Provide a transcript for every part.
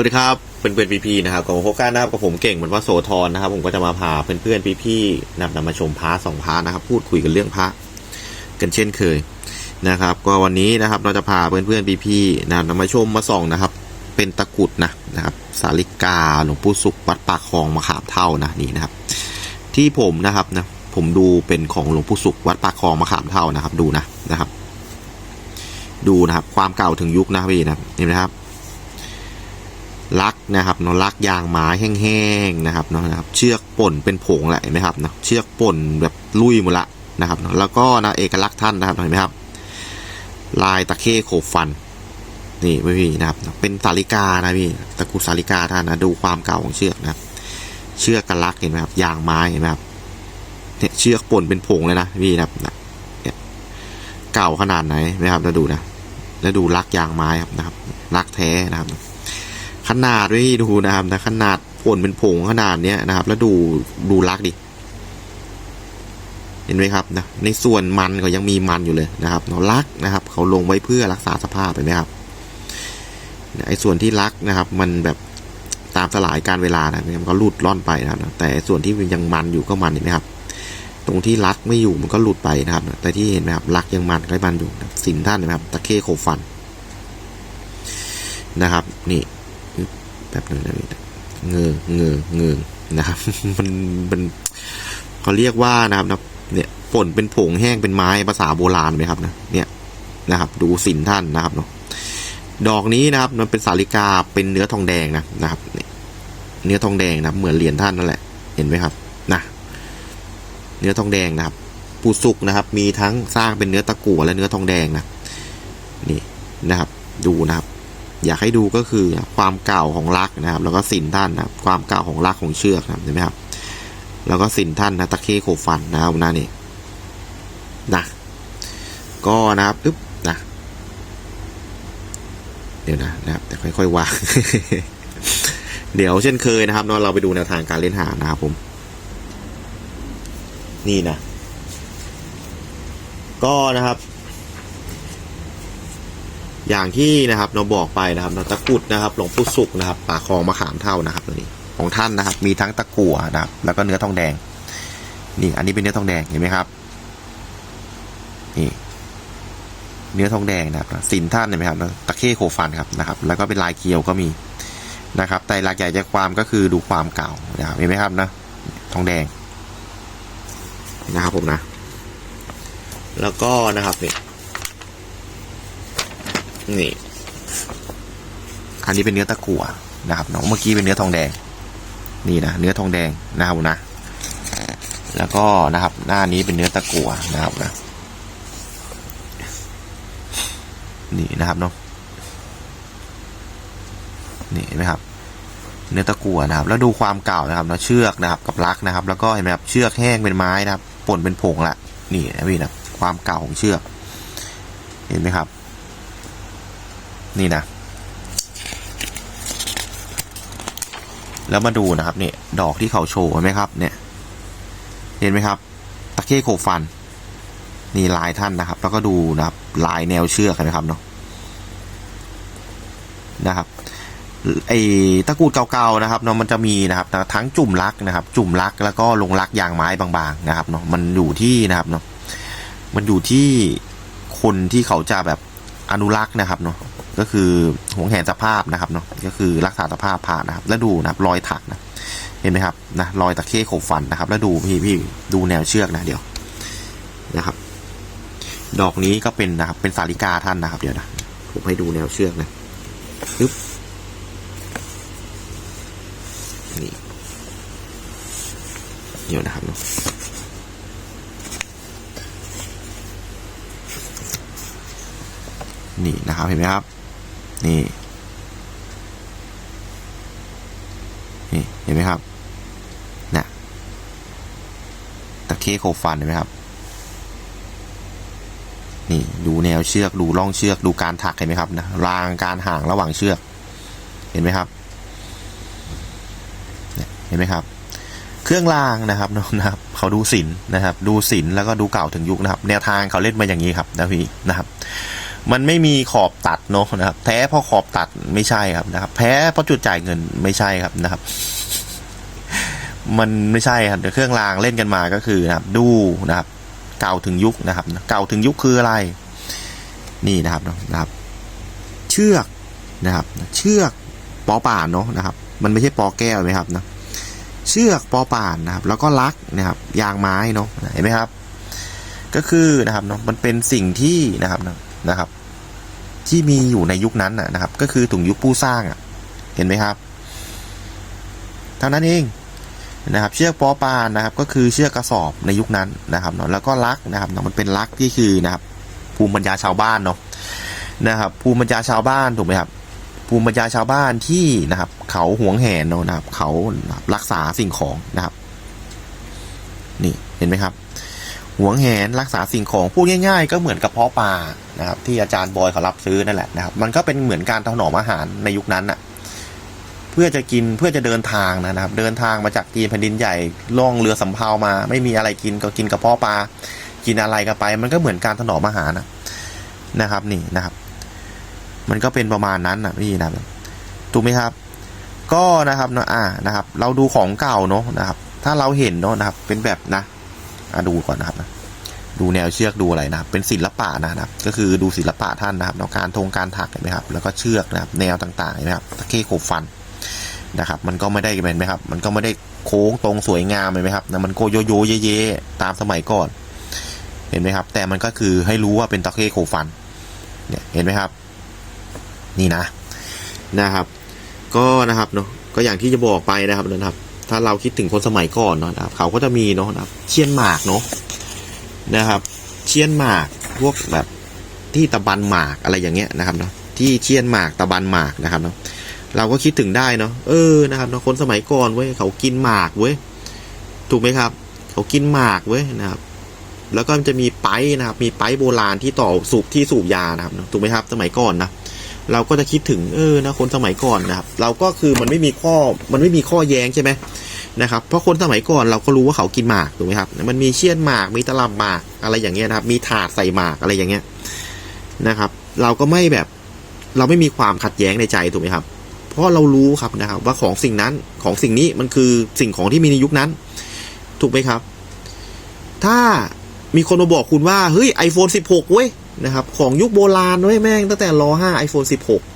วัสดีครับเพื่อนเพื่อนๆพี่ๆนะครับกับโฟกัสนะครับกับผมเก่งเหมือนว่าโสธรนะครับ ผมก็จะมาพาเพื่อนเพื่อนๆพี่ๆนำนำมาชมพระสองพระนะครับ พูดคุยกันเรื่องพระกันเช่นเคยนะครับ ก็วันนี้นะครับเราจะพาเพื่อนเพื่อนๆพี่ๆนำนำมาชมมาส่องนะครับ เป็นตะกุดนะนะครับ สาลิกาหลวงปู่สุขวัดปากคลองมะขามเท่านะนี่นะครับ ที่ผมนะครับนะผมดูเป็นของหลวงปู่สุขวัดปากคลองมะขามเท่านะครับ ดูนะนะครับ ดูนะครับ ความเก่าถึงยุคนะพี่นะเห็นไหมครับ ลักนะครับเนาะลักยางไม้แห้งๆนะครับเนาะนะครับเชือกป่นเป็นผงแหละเห็นไหมครับเนาะเชือกป่นแบบลุยหมดละนะครับเนาะแล้วก็นะเอกลักษณ์ท่านนะครับเห็นไหมครับ ลายตะเข้โขบฟันนี่พี่นะครับ เป็นสาลิกานะพี่ตะกุสาลิกาท่านนะดูความเก่าของเชือกนะครับ เชือกกันลักเห็นไหมครับยางไม้เห็นไหมครับเนี่ยเชือกป่นเป็นผงเลยนะพี่นะครับเนี่ยเก่าขนาดไหนนะครับแล้วดูนะแล้วดูลักยางไม้ครับนะครับลักแท้นะครับ ขนาดไม่ดูนะครับนะขนาดผลเป็นผงขนาดเนี้ยนะครับ แล้วดูดูลักดิเห็นไหมครับนะในส่วนมันก็ยังมีมันอยู่เลยนะครับเนาะลักนะครับ เขาลงไว้เพื่อรักษาสภาพเห็นไหมครับไอ้ส่วนที่ลักนะครับ มันแบบตามสลายการเวลานะมันก็หลุดล่อนไปนะครับ แต่ส่วนที่ยังมันอยู่ก็มันเห็นไหมครับ ตรงที่ลักไม่อยู่มันก็หลุดไปนะครับ แต่ที่เห็นไหมครับลักยังมันก็มันอยู่สินท่านนะครับ ตะเข้โคฟันนะครับ นี่ แบบนึงนะพี่เงือเงือเงอนะครับมันมันเขาเรียกว่านะครับนะเนี่ยป่นเป็นผงแห้งเป็นไม้ภาษาโบราณไหมครับนะเนี่ยนะครับ ดูสินท่านนะครับเนาะดอกนี้นะครับมันเป็นสาลิกาเป็นเนื้อทองแดงนะนะครับเนื้อทองแดงนะเหมือนเหรียญท่านนั่นแหละเห็นไหมครับนะเนื้อทองแดงนะครับปูสุกนะครับ มีทั้งสร้างเป็นเนื้อตะกั่วและเนื้อทองแดงนะนี่นะครับ ดูนะครับ อยากให้ดูก็คือความเก่าของลักนะครับ แล้วก็สินท่านนะความเก่าของลักของเชือกนะเห็นไหมครับ แล้วก็สินท่านนะตะเข้โขฟันนะครับน้านี่นะก็นะครับอึ๊บนะเดี๋ยวนะนะครับแต่ค่อยๆวางเดี๋ยวเช่นเคยนะครับเนาะเราไปดูแนวทางการเล่นหานะครับผม นี่นะ ก็นะครับ อย่างที่นะครับเราบอกไปนะครับตะกุดนะครับหลวงปู่สุกนะครับปากคลองมะขามเท่านะครับตัวนี้ของท่านนะครับ มีทั้งตะกั่วนะครับ แล้วก็เนื้อทองแดง นี่อันนี้เป็นเนื้อทองแดงเห็นไหมครับ นี่เนื้อทองแดงนะครับสินท่านเห็นไหมครับตะเข้โคฟันครับนะครับ แล้วก็เป็นลายเกียวก็มีนะครับ แต่หลักใหญ่ใจความก็คือดูความเก่านะครับเห็นไหมครับนะทองแดงนะครับผมนะ แล้วก็นะครับนี่ นี่อันนี้เป็นเนื้อตะกั่วนะครับน้องเมื่อกี้เป็นเนื้อทองแดง นี่นะเนื้อทองแดงนะครับนะ แล้วก็นะครับ หน้านี้เป็นเนื้อตะกั่วนะครับนะ นี่นะครับเนาะนี่เห็นไหมครับ เนื้อตะกั่วนะครับ แล้วดูความเก่านะครับเนาะเชือกนะครับ กับลักนะครับ แล้วก็เห็นไหมครับเชือกแห้งเป็นไม้นะครับป่นเป็นผงละนี่นะพี่นะความเก่าของเชือก เห็นไหมครับ นี่นะ แล้วมาดูนะครับเนี่ยดอกที่เขาโชว์เห็นไหมครับ เนี่ย เห็นไหมครับ ตะเข้โขฟัน นี่ลายท่านนะครับ แล้วก็ดูนะครับ ลายแนวเชือกเห็นไหมครับเนาะนะครับไอ้ตะกรุดเก่าๆนะครับเนาะมันจะมีนะครับ ทั้งจุ่มลักนะครับ จุ่มลักแล้วก็ลงลักยางไม้บางๆนะครับเนาะมันอยู่ที่นะครับเนาะมันอยู่ที่คนที่เขาจะแบบอนุรักษ์นะครับเนาะ ก็คือหวงแหนสภาพนะครับเนาะก็คือรักษาสภาพผ่านนะครับ แล้วดูนะครับรอยถักนะเห็นไหมครับนะรอยตะเข้ขบฟันนะครับ แล้วดูพี่พี่ดูแนวเชือกนะเดี๋ยวนะครับ ดอกนี้ก็เป็นนะครับ เป็นสาลิกาท่านนะครับ เดี๋ยวนะผมให้ดูแนวเชือกนะปึ๊บนี่เดี๋ยวนะครับเนาะนี่นะครับเห็นไหมครับ นี่นี่เห็นไหมครับนะตะเข้โคฟันเห็นไหมครับ นี่ดูแนวเชือกดูร่องเชือกดูการถักเห็นไหมครับนะรางการห่างระหว่างเชือก เห็นไหมครับเห็นไหมครับ เครื่องรางนะครับน้องนะครับเขาดูศิลป์นะครับ ดูศิลแล้วก็ดูเก่าถึงยุคนะครับ แนวทางเขาเล่นมาอย่างนี้ครับนะพี่นะครับ มันไม่มีขอบตัดเนาะนะครับแท้เพราะขอบตัดไม่ใช่ครับนะครับ แพ้เพราะจุดจ่ายเงินไม่ใช่ครับนะครับ มันไม่ใช่ครับเครื่องรางเล่นกันมาก็คือนะครับ ดูนะครับ เก่าถึงยุคนะครับ เก่าถึงยุคคืออะไร นี่นะครับนะครับ เชือกนะครับ เชือกปอป่านเนาะนะครับ มันไม่ใช่ปอแก้วไหมครับนะเชือกปอป่านนะครับ แล้วก็ลักนะครับ ยางไม้เนาะเห็นไหมครับ ก็คือนะครับเนาะมันเป็นสิ่งที่นะครับนะ นะครับ ที่มีอยู่ในยุคนั้นนะครับ ก็คือถุงยุคผู้สร้างอะเห็นไหมครับเท่านั้นเองนะครับ เชือกปอปานนะครับ ก็คือเชือกกระสอบในยุคนั้นนะครับเนาะแล้วก็ลักนะครับเนาะมันเป็นลักที่คือนะครับ ภูมิปัญญาชาวบ้านเนาะนะครับ ภูมิปัญญาชาวบ้านถูกไหมครับภูมิปัญญาชาวบ้านที่นะครับ เขาหวงแหนเนาะนะครับ เขารักษาสิ่งของนะครับ นี่เห็นไหมครับ หวงแหนรักษาสิ่งของพูดง่าย ๆ ก็เหมือนกับเพาะปลานะครับที่อาจารย์บอยเขารับซื้อนั่นแหละนะครับ มันก็เป็นเหมือนการถนอมอาหารในยุคนั้นน่ะเพื่อจะกินเพื่อจะเดินทางนะครับ เดินทางมาจากจีนแผ่นดินใหญ่ล่องเรือสำเภามา ไม่มีอะไรกินก็กินกระเพาะปลากินอะไรกันไป มันก็เหมือนการถนอมอาหารนะครับ นี่นะครับ มันก็เป็นประมาณนั้นนะพี่นะถูกไหมครับ ก็นะครับนะอ่านะครับ เราดูของเก่าเนาะนะครับ ถ้าเราเห็นเนาะนะครับ เป็นแบบนะ อะดูก่อนนะครับนะดูแนวเชือกดูอะไรนะครับ เป็นศิลปะนะครับ ก็คือดูศิลปะท่านนะครับการทงการถักเห็นไหมครับ แล้วก็เชือกนะครับ แนวต่างๆเห็นไหมครับตะเข้โขบฟันนะครับ มันก็ไม่ได้เป็นไหมครับ มันก็ไม่ได้โค้งตรงสวยงามเห็นไหมครับนะมันโกโยโยเยเยตามสมัยก่อน เห็นไหมครับ แต่มันก็คือให้รู้ว่าเป็นตะเข้โขบฟัน เนี่ยเห็นไหมครับ นี่นะนะครับ ก็นะครับเนาะก็อย่างที่จะบอกไปนะครับนะครับ ถ้าเราคิดถึงคนสมัยก่อนเนาะนะครับ เขาก็จะมีเนาะนะครับเชียนหมากเนาะนะครับ เชียนหมากพวกแบบที่ตะบันหมากอะไรอย่างเงี้ยนะครับเนาะที่เชียนหมากตะบันหมากนะครับเนาะเราก็คิดถึงได้เนาะเออนะครับเนาะคนสมัยก่อนเว้ยเขากินหมากเว้ยถูกไหมครับ เขากินหมากเว้ยนะครับ แล้วก็จะมีไปนะครับ มีไปโบราณที่ต่อสูบที่สูบยานะครับถูกไหมครับ สมัยก่อนนะ เราก็จะคิดถึงเออนะคนสมัยก่อนนะครับ เราก็คือมันไม่มีข้อมันไม่มีข้อแย้งใช่ไหมนะครับ เพราะคนสมัยก่อนเราก็รู้ว่าเขากินหมากถูกไหมครับ มันมีเชี่ยนหมากมีตลับหมากอะไรอย่างเงี้ยนะครับ มีถาดใส่หมากอะไรอย่างเงี้ยนะครับ เราก็ไม่แบบเราไม่มีความขัดแย้งในใจถูกไหมครับ เพราะเรารู้ครับนะครับ ว่าของสิ่งนั้นของสิ่งนี้มันคือสิ่งของที่มีในยุคนั้น ถูกไหมครับ ถ้ามีคนมาบอกคุณว่าเฮ้ย iPhone 16 เว้ย นะครับ ของยุคโบราณเว้ยแม่งตั้งแต่รอ5 iPhone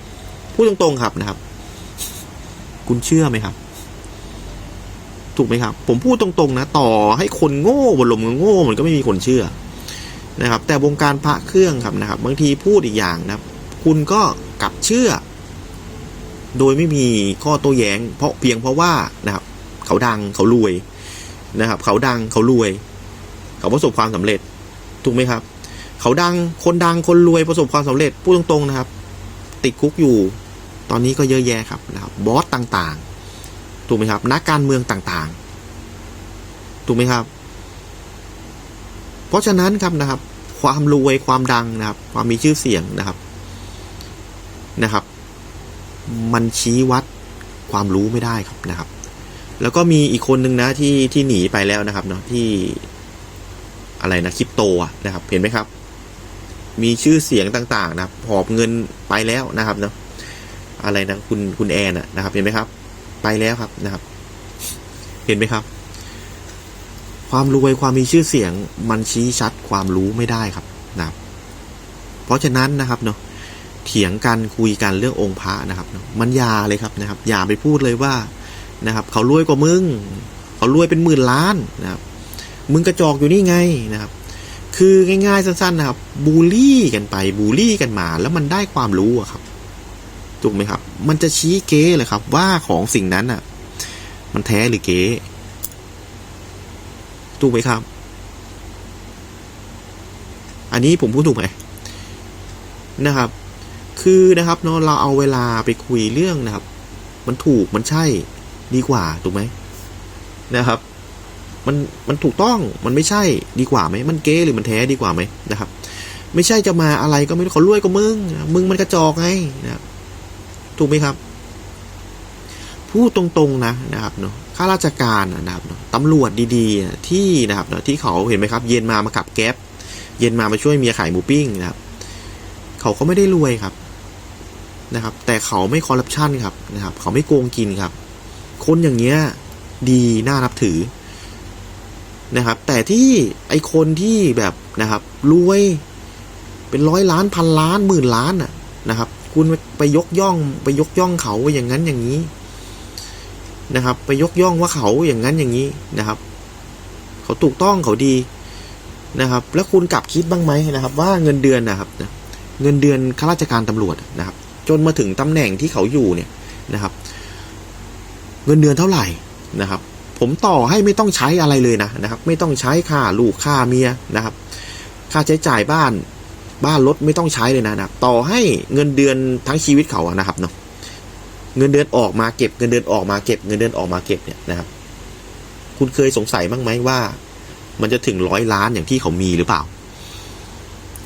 16พูดตรงๆครับนะครับ คุณเชื่อไหมครับ ถูกไหมครับ ผมพูดตรงๆนะ ต่อให้คนโง่บนลมโง่มันก็ไม่มีคนเชื่อนะครับ แต่วงการพระเครื่องครับนะครับ บางทีพูดอีกอย่างนะครับ คุณก็กลับเชื่อ โดยไม่มีข้อโต้แย้ง เพราะเพียงเพราะว่านะครับ เขาดังเขารวยนะครับ เขาดังเขารวย เขาประสบความสำเร็จถูกไหมครับ เขาดังคนดังคนรวยประสบความสำเร็จพูดตรงๆนะครับ ติดคุกอยู่ ตอนนี้ก็เยอะแยะครับนะครับบอสต่างๆ ถูกไหมครับ นักการเมืองต่างๆ ถูกไหมครับ เพราะฉะนั้นครับนะครับ ความรวยความดังนะครับ ความมีชื่อเสียงนะครับนะครับ มันชี้วัดความรู้ไม่ได้ครับนะครับ แล้วก็มีอีกคนนึงนะที่ที่หนีไปแล้วนะครับเนาะที่อะไรนะคริปโตนะครับ เห็นไหมครับ มีชื่อเสียงต่างๆ นะครับหอบเงินไปแล้วนะครับเนาะอะไรนะคุณคุณแอนนะครับ เห็นไหมครับ ไปแล้วครับนะครับ เห็นไหมครับ ความรวยความมีชื่อเสียงมันชี้ชัดความรู้ไม่ได้ครับนะครับ เพราะฉะนั้นนะครับเนาะเถียงกันคุยกันเรื่ององค์พระนะครับเนาะมันยาเลยครับนะครับ อย่าไปพูดเลยว่านะครับ เขารวยกว่ามึง เขารวยเป็นหมื่นล้านนะครับ มึงกระจอกอยู่นี่ไงนะครับ คือง่ายๆสั้นๆนะครับบูลลี่กันไปบูลลี่กันมา แล้วมันได้ความรู้อะครับถูกไหมครับ มันจะชี้เก๊เลยครับ ว่าของสิ่งนั้นอะมันแท้หรือเก๊ถูกไหมครับ อันนี้ผมพูดถูกไหมนะครับ คือนะครับเนาะเราเอาเวลาไปคุยเรื่องนะครับ มันถูกมันใช่ดีกว่าถูกไหมนะครับ มันมันถูกต้องมันไม่ใช่ดีกว่าไหมมันเก๊หรือมันแท้ดีกว่าไหมนะครับ ไม่ใช่จะมาอะไรก็ไม่รู้เขารวยก็มึงมึงมันกระจอกไงนะครับถูกไหมครับพูดตรงๆนะนะครับเนาะข้าราชการนะครับเนาะตำรวจดีๆ ที่นะครับเนาะที่เขาเห็นไหมครับ เย็นมามาขับแก๊ปเย็นมามาช่วยเมียขายหมูปิ้งนะครับ เขาก็ไม่ได้รวยครับนะครับ แต่เขาไม่คอร์รัปชันครับนะครับ เขาไม่โกงกินครับ คนอย่างเงี้ยดีน่านับถือ นะครับ แต่ที่ไอคนที่แบบนะครับรวยเป็นร้อยล้านพันล้านหมื่นล้านน่ะนะครับ คุณไปยกย่องไปยกย่องเขาว่าอย่างนั้นอย่างนี้นะครับ ไปยกย่องว่าเขาอย่างนั้นอย่างนี้นะครับ เขาถูกต้องเขาดีนะครับ แล้วคุณกลับคิดบ้างไหมนะครับ ว่าเงินเดือนนะครับเงินเดือนข้าราชการตำรวจนะครับ จนมาถึงตำแหน่งที่เขาอยู่เนี่ยนะครับ เงินเดือนเท่าไหร่นะครับ ผมต่อให้ไม่ต้องใช้อะไรเลยนะนะครับ ไม่ต้องใช้ค่าลูกค่าเมียนะครับ ค่าใช้จ่ายบ้านบ้านรถไม่ต้องใช้เลยนะนะครับ ต่อให้เงินเดือนทั้งชีวิตเขาอะนะครับเนาะเงินเดือนออกมาเก็บเงินเดือนออกมาเก็บเงินเดือนออกมาเก็บเนี่ยนะครับ คุณเคยสงสัยบ้างไหมว่า มันจะถึงร้อยล้านอย่างที่เขามีหรือเปล่า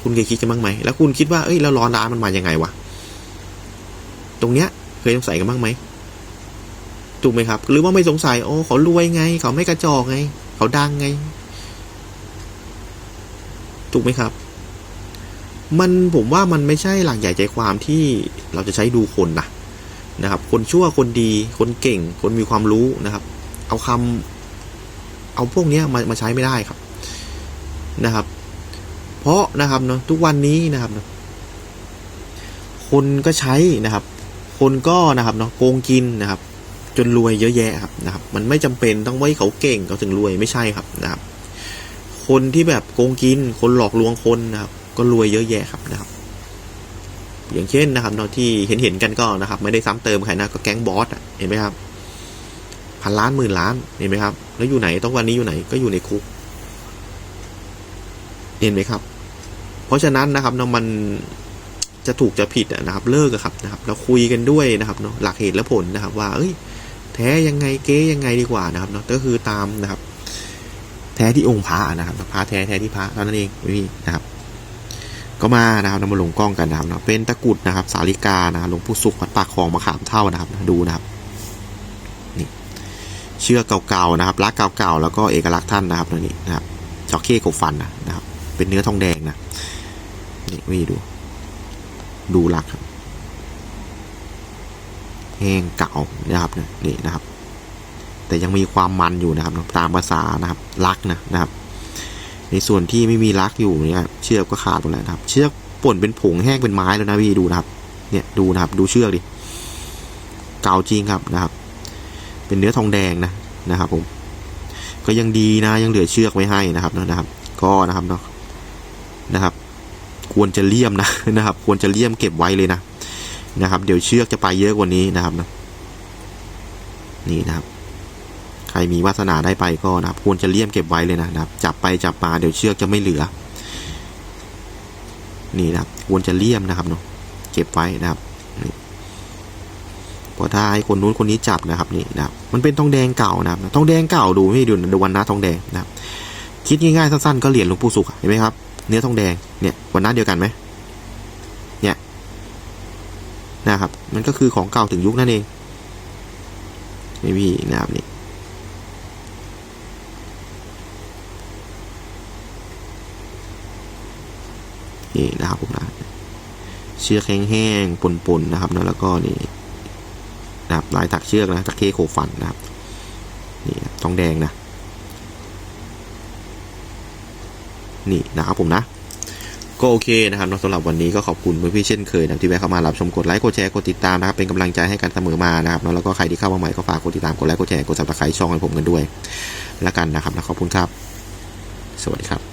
คุณเคยคิดกันบ้างไหมแล้วคุณคิดว่าเอ้ยแล้วร้อยล้านมันมายังไงวะตรงเนี้ยเคยสงสัยกันบ้างไหม ถูกไหมครับ หรือว่าไม่สงสัย โอ้เขารวยไง เขาไม่กระจอกไง เขาดังไง ถูกไหมครับ มันผมว่ามันไม่ใช่หลักใหญ่ใจความที่เราจะใช้ดูคนนะนะครับ คนชั่วคนดี คนเก่ง คนมีความรู้นะครับ เอาคำเอาพวกเนี้ยมามาใช้ไม่ได้ครับนะครับ เพราะนะครับเนาะทุกวันนี้นะครับเนาะคนก็ใช้นะครับ คนก็นะครับเนาะโกงกินนะครับ จนรวยเยอะแยะครับนะครับ มันไม่จำเป็นต้องไว้เขาเก่งเขาถึงรวยไม่ใช่ครับนะครับ คนที่แบบโกงกิน คนหลอกลวงคนนะครับ ก็รวยเยอะแยะครับนะครับ อย่างเช่นนะครับเนาะที่เห็นเห็นกันก็นะครับ ไม่ได้ซ้ำเติมใครนะก็แก๊งบอสเห็นไหมครับพันล้านหมื่นล้านเห็นไหมครับ แล้วอยู่ไหนต้องวันนี้อยู่ไหนก็อยู่ในคุก เห็นไหมครับ เพราะฉะนั้นนะครับเนาะมันจะถูกจะผิดนะครับ เลิกครับนะครับ เราคุยกันด้วยนะครับเนาะหลักเหตุและผลนะครับ ว่า เอ้ย ท้ยังไงเก๊ยังไงดีกว่านะครับเนาะก็คือตามนะครับ แท้ที่องค์พระนะครับพระแท้แท้ที่พระเท่านั้นเองไม่นะครับ ก็มานะครับนำมาลงกล้องกันนะครับเนาะเป็นตะกุดนะครับ สาลิกานะครับหลวงปู่สุขวัดปากคลองมะขามเท่านะครับดูนะครับนี่เชือกเก่าๆนะครับลักเก่าๆแล้วก็เอกลักษณ์ท่านนะครับนี่นะครับจอกเข้กบฟันนะครับ เป็นเนื้อทองแดงนะนี่วิดู ดูลักครับ แห้งเก่านะครับเนี่ยนี่นะครับ แต่ยังมีความมันอยู่นะครับ ตามภาษานะครับลักนะนะครับ ในส่วนที่ไม่มีลักอยู่เนี่ยเชือกก็ขาดหมดแล้วนะครับ เชือกป่นเป็นผงแห้งเป็นไม้แล้วนะพี่ดูนะครับ เนี่ยดูนะครับดูเชือกดิเก่าจริงครับนะครับ เป็นเนื้อทองแดงนะนะครับ ผม ก็ยังดีนะยังเหลือเชือกไว้ให้นะครับนะครับ ก็นะครับเนาะนะครับ ควรจะเลี่ยมนะนะครับ ควรจะเลี่ยมเก็บไว้เลยนะ นะครับ เดี๋ยวเชือกจะไปเยอะกว่านี้นะครับนี่นะครับ ใครมีวาสนาได้ไปก็นะครับควรจะเลี่ยมเก็บไว้เลยนะนะครับ จับไปจับมาเดี๋ยวเชือกจะไม่เหลือ นี่นะครับควรจะเลี่ยมนะครับเนาะเก็บไว้นะครับพราะถ้าให้คนนู้นคนนี้จับนะครับนี่นะครับ มันเป็นทองแดงเก่านะครับทองแดงเก่าดูไม่ดูดูวันน้าทองแดงนะครับ คิดง่ายๆสั้นๆก็เหรียญหลวงปู่สุขเห็นไหมครับเนื้อทองแดงเนี่ยวันน้าเดียวกันไหม นะครับมันก็คือของเก่าถึงยุคนั่นเองไม่พี่นะครับนี่นี่นะครับผมนะเชือกแห้งๆปนๆนะครับนะแล้วก็นี่นะครับลายถักเชือกนะตะเคโคฟันนะครับนี่นะทองแดงนะนี่นะครับผมนะ ก็โอเคนะครับสำหรับวันนี้ก็ขอบคุณเพื่อนพี่เช่นเคยนะที่แวะเข้ามารับชมกดไลค์กดแชร์กดติดตามนะครับเป็นกำลังใจให้กันเสมอมานะครับแล้วก็ใครที่เข้ามาใหม่ก็ฝากกดติดตามกดไลค์กดแชร์กดซับสไครต์ช่องให้ผมกันด้วย แล้วกันนะครับขอบคุณครับ สวัสดีครับ